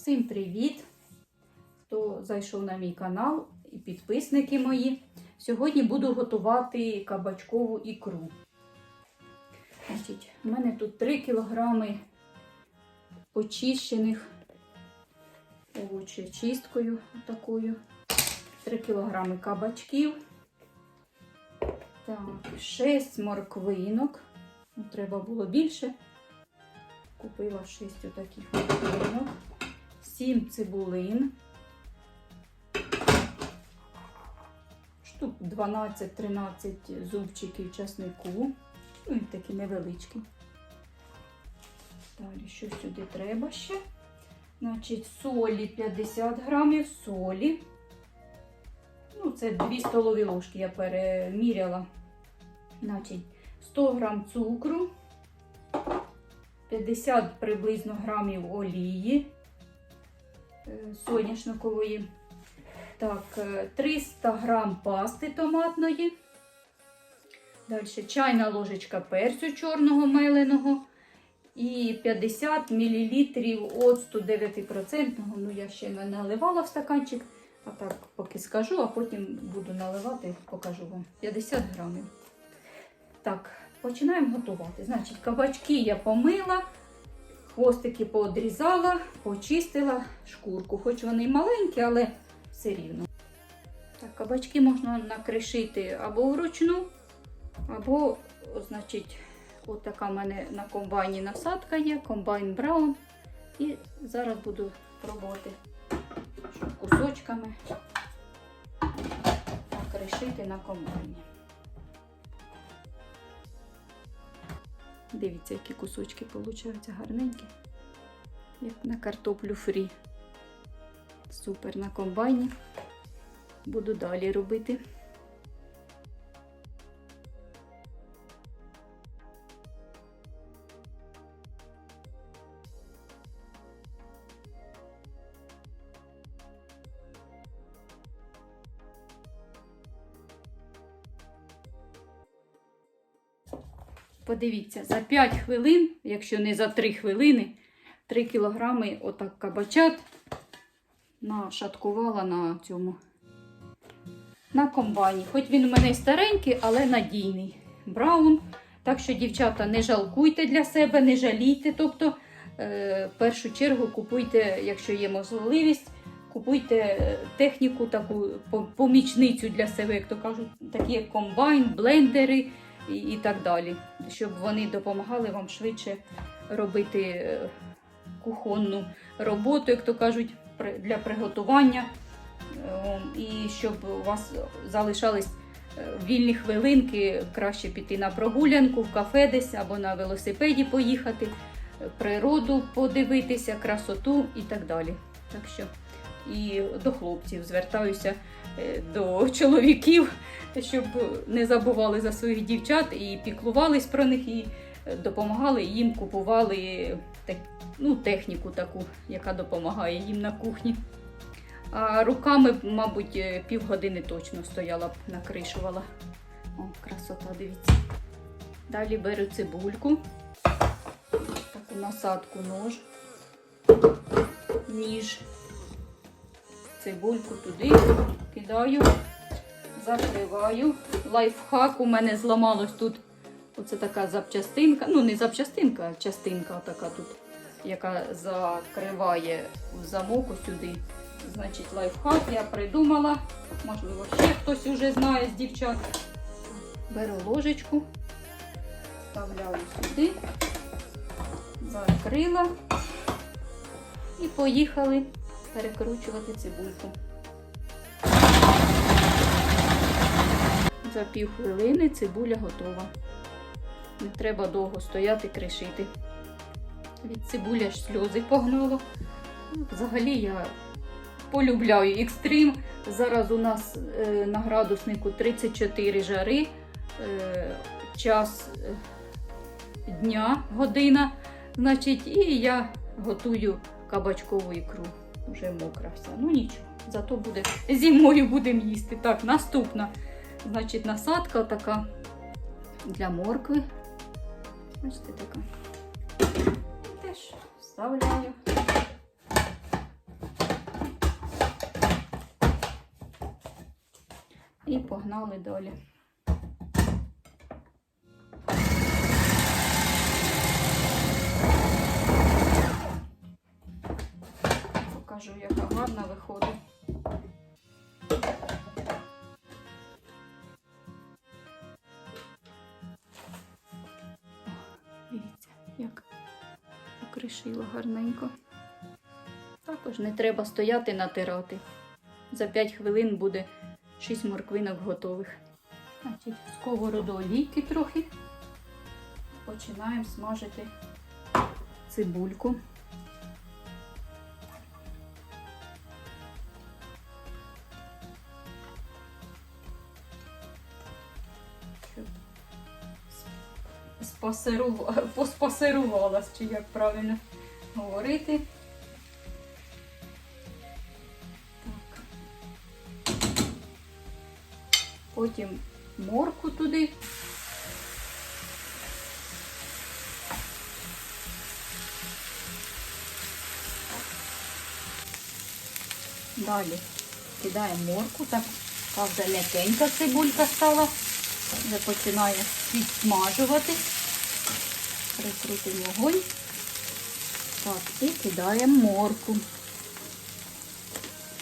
Всім привіт! Хто зайшов на мій канал і підписники мої. Сьогодні буду готувати кабачкову ікру. Значить, у мене тут 3 кілограми почищених овочечисткою такою. 3 кілограми кабачків. Так, 6 морквинок. Ну, Треба було більше. Купила 6 отаких морквинок. 7 цибулин. Штук 12-13 зубчиків часнику. Ну, і такі невеличкі. Далі, що сюди треба ще? Значить, солі 50 грамів солі. Ну, це 2 столові ложки я переміряла. Значить, 100 грам цукру, 50 приблизно грамів олії соняшникової. Так, е, 300 грам пасти томатної. Далі чайна ложечка перцю чорного меленого. І 50 мл оцту 9%. Ну, я ще не наливала в стаканчик. А так поки скажу, а потім буду наливати, покажу вам. 50 грамів. Так, починаємо готувати. Значить, кабачки я помила, хвостики поодрізала, почистила шкурку. Хоч вони маленькі, але все рівно. Так, кабачки можна накришити або вручну, або, значить, от в мене на комбайні насадка є, комбайн Браун. І зараз буду пробувати кусочками накришити на комбайні. Дивіться, які кусочки получаються гарненькі, як на картоплю фрі. Супер на комбайні. Буду далі робити. Подивіться, за 5 хвилин, якщо не за 3 хвилини, 3 кілограми отак кабачат нашаткувала на цьому на комбайні. Хоч він у мене старенький, але надійний. Браун. Так що, дівчата, не жалкуйте для себе, не жалійте. Тобто, е, в першу чергу купуйте, якщо є можливість, купуйте е, техніку, таку помічницю для себе, як то кажуть, такі комбайн, блендери і, і так далі. Щоб вони допомагали вам швидше робити е, кухонну роботу, як то кажуть, для приготування. Е, І щоб у вас залишались е, вільні хвилинки, краще піти на прогулянку в кафе десь або на велосипеді поїхати, е, природу подивитися, красоту і так далі. Так що і до хлопців звертаюся е, до чоловіків, щоб не забували за своїх дівчат і піклувались про них, і е, допомагали їм, купували ну, техніку таку, яка допомагає їм на кухні. А руками, мабуть, е, півгодини точно стояла б, накришувала. О, красота, дивіться. Далі беру цибульку, таку насадку нож, ніж, цибульку туди кидаю, закриваю. Лайфхак у мене зламалось тут. Оце така запчастинка. Ну, не запчастинка, а частинка така тут, яка закриває в замок сюди. Значить, лайфхак я придумала. Можливо, ще хтось уже знає з дівчат. Беру ложечку, вставляю сюди, закрила і поїхали перекручувати цибульку. За пів хвилини цибуля готова. Не треба довго стояти, кришити. Від цибуля аж сльози погнуло. Ну, Взагалі я полюбляю екстрим. Зараз у нас е, на градуснику 34 жари, е, час е, дня, година. Значить, і я готую кабачкову ікру вже мокра вся. Ну нічого, зато буде зимою будемо їсти. Так, наступна. Значить, насадка така для моркви. Бачите, така. Теж вставляю. І погнали далі. Яка виходить. Дивіться, як покришило гарненько. Також не треба стояти натирати. За 5 хвилин буде 6 морквинок готових. Значить, сковороду олійки трохи. Починаємо смажити цибульку. Поспасирувалась, чи як правильно говорити. Так. Потім морку туди. Далі кидаємо морку, так та вже цибулька стала. Вже починає підсмажувати. Прикрутимо вогонь. Так, і кидаємо морку.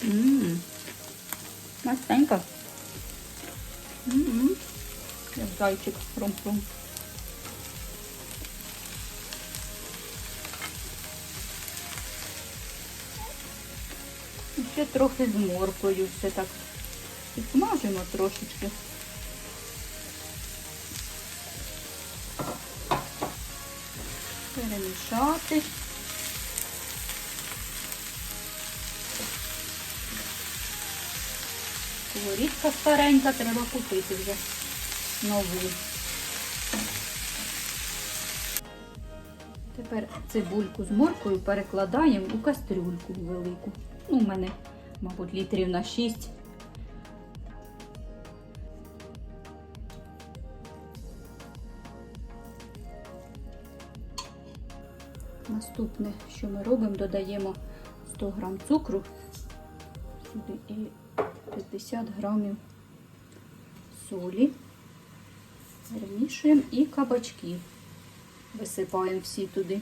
Ммм, Мастенька. М-м. Як зайчик хрум-хрум. І Ще трохи з моркою все так підсмажимо трошечки. Перемішати. Сковорідка старенька, треба купити вже нову. Тепер цибульку з моркою перекладаємо у кастрюльку велику. Ну, у мене, мабуть, літрів на 6. Наступне, що ми робимо, додаємо 100 г цукру сюди і 50 грамів солі. Перемішуємо і кабачки. Висипаємо всі туди.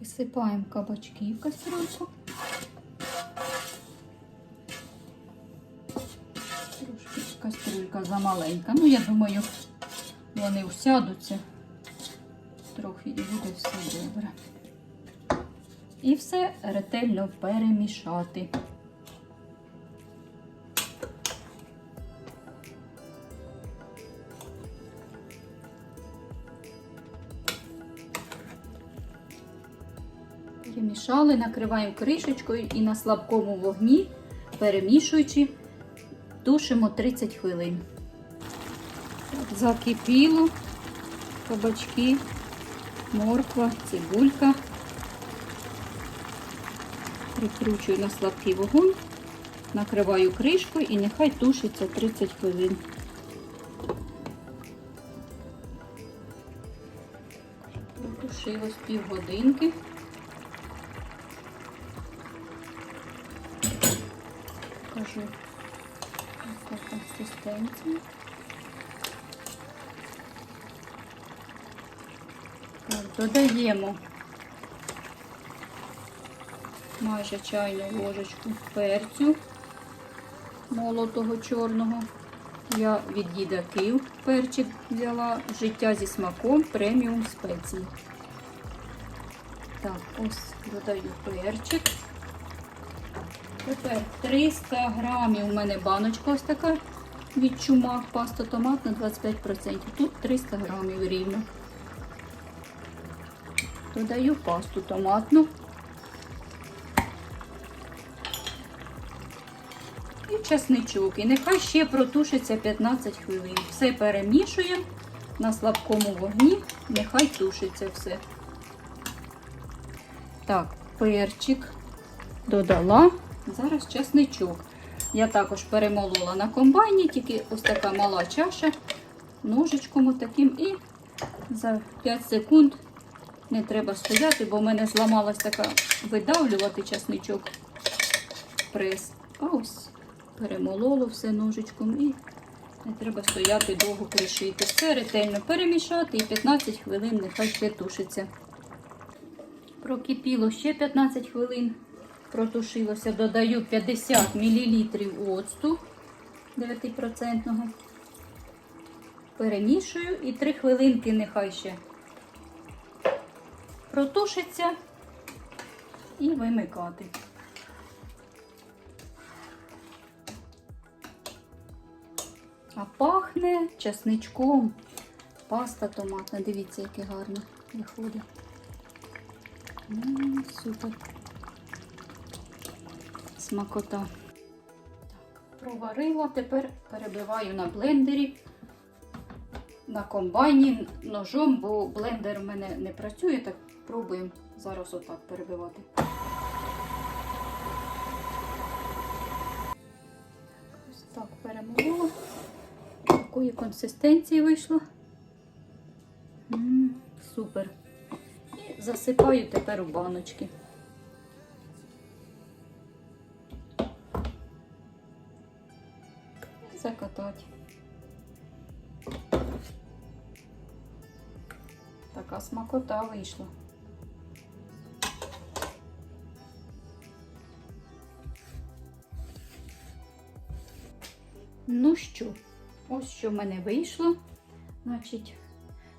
Висипаємо кабачки в кастрюльку. Трошки кастрюлька замаленька. Ну, я думаю, вони всядуться трохи і буде все добре. І все ретельно перемішати. Перемішали, накриваємо кришечкою і на слабкому вогні, перемішуючи, тушимо 30 хвилин. Закипіло кабачки, морква, цибулька. Прикручую на слабкий вогонь, накриваю кришкою і нехай тушиться 30 хвилин. Протушилось півгодинки. Покажу, яка консистенція. Додаємо майже чайну ложечку перцю молотого чорного. Я від діда Київ перчик взяла життя зі смаком преміум спеції. Так, ось додаю перчик. Тепер 300 грамів у мене баночка ось така від чумак, паста томатна 25%. Тут 300 грамів рівно. Додаю пасту томатну. І чесничок. І нехай ще протушиться 15 хвилин. Все перемішуємо на слабкому вогні, нехай тушиться все. Так, перчик додала. Зараз чесничок. Я також перемолола на комбайні, тільки ось така мала чаша, ножичком отаким і за 5 секунд не треба стояти, бо в мене зламалась така видавлювати часничок прес. Ось перемололо все ножичком і не треба стояти довго кришити. Все ретельно перемішати і 15 хвилин нехай ще тушиться. Прокипіло ще 15 хвилин. Протушилося, додаю 50 мл оцту 9%. Перемішую і 3 хвилинки нехай ще протушиться і вимикати. А пахне часничком. Паста томатна. Дивіться, яке гарно виходить. М, Супер. Смакота. Так, проварила, тепер перебиваю на блендері, на комбайні ножом, бо блендер у мене не працює, так пробуємо зараз отак перебивати. Ось так перемолола. Такої консистенції вийшло. Супер. І засипаю тепер у баночки. Закатати. Така смакота вийшла. Що, ось що в мене вийшло. Значить,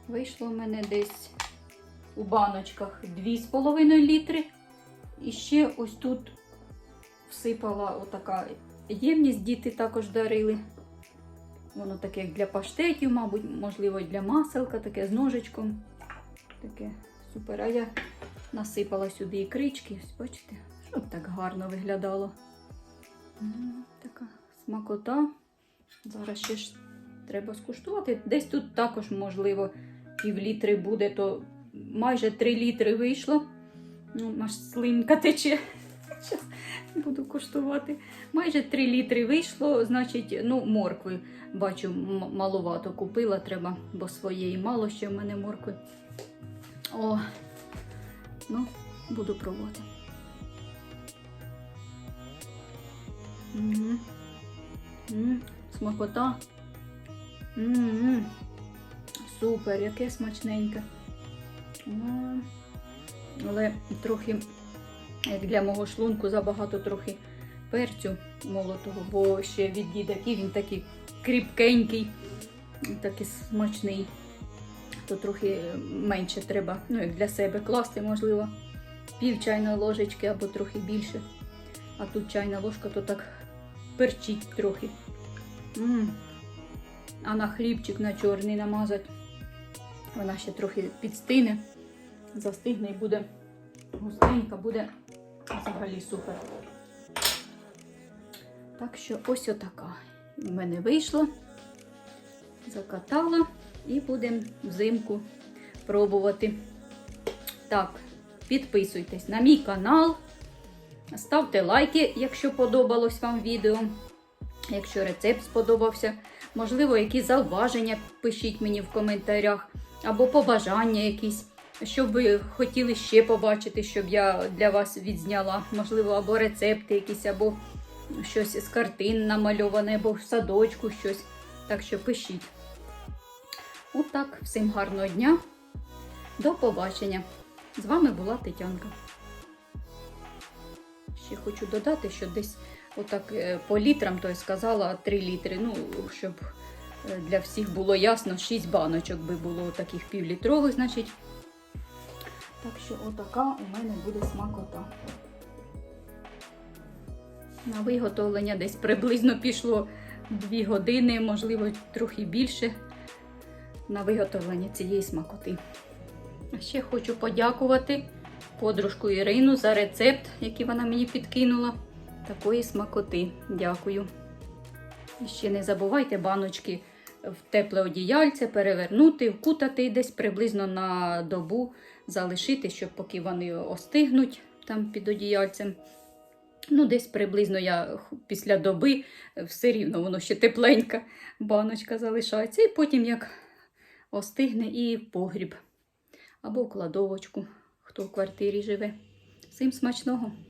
вийшло в мене десь у баночках 2,5 літри. І ще ось тут всипала отака ємність, діти також дарили. Воно таке як для паштетів, мабуть, можливо, для маселка, таке з ножичком. Таке супер. А я насипала сюди ікрички, бачите, щоб так гарно виглядало. Така смакота. Зараз ще ж треба скуштувати. Десь тут також, можливо, пів літри буде, то майже 3 літри вийшло. Ну, наш слинка тече. Буду куштувати. Майже 3 літри вийшло, значить, ну, моркви бачу, маловато купила, треба, бо своєї мало ще в мене моркви. О, ну, буду пробувати. Угу. М, Смакота. М-м. Супер, яке смачненьке. Але трохи, як для мого шлунку, забагато трохи перцю молотого, бо ще від дідаків він такий кріпкенький, такий смачний. То трохи менше треба, ну як для себе класти, можливо, пів чайної ложечки або трохи більше. А тут чайна ложка, то так перчить трохи. М А на хлібчик на чорний намазати. Вона ще трохи підстине, застигне і буде густенька, буде взагалі супер. Так що ось отака в мене вийшла. Закатала і будемо взимку пробувати. Так, підписуйтесь на мій канал. Ставте лайки, якщо подобалось вам відео. Якщо рецепт сподобався, можливо, які зауваження пишіть мені в коментарях, або побажання якісь, що ви хотіли ще побачити, щоб я для вас відзняла. Можливо, або рецепти якісь, або щось з картин намальоване, або в садочку щось. Так що пишіть. Отак, всім гарного дня. До побачення. З вами була Тетянка. Ще хочу додати, що десь отак е, по літрам, то я сказала 3 літри. Ну, щоб е, для всіх було ясно, 6 баночок би було таких півлітрових, значить. Так що отака у мене буде смакота. На виготовлення десь приблизно пішло 2 години, можливо, трохи більше на виготовлення цієї смакоти. А ще хочу подякувати подружку Ірину за рецепт, який вона мені підкинула. Такої смакоти. Дякую. І ще не забувайте баночки в тепле одіяльце перевернути, вкутати десь приблизно на добу, залишити, щоб поки вони остигнуть там під одіяльцем. Ну, десь приблизно я після доби е, все рівно воно ще тепленька баночка залишається. І потім як остигне і погріб або в кладовочку, хто в квартирі живе. Всім смачного!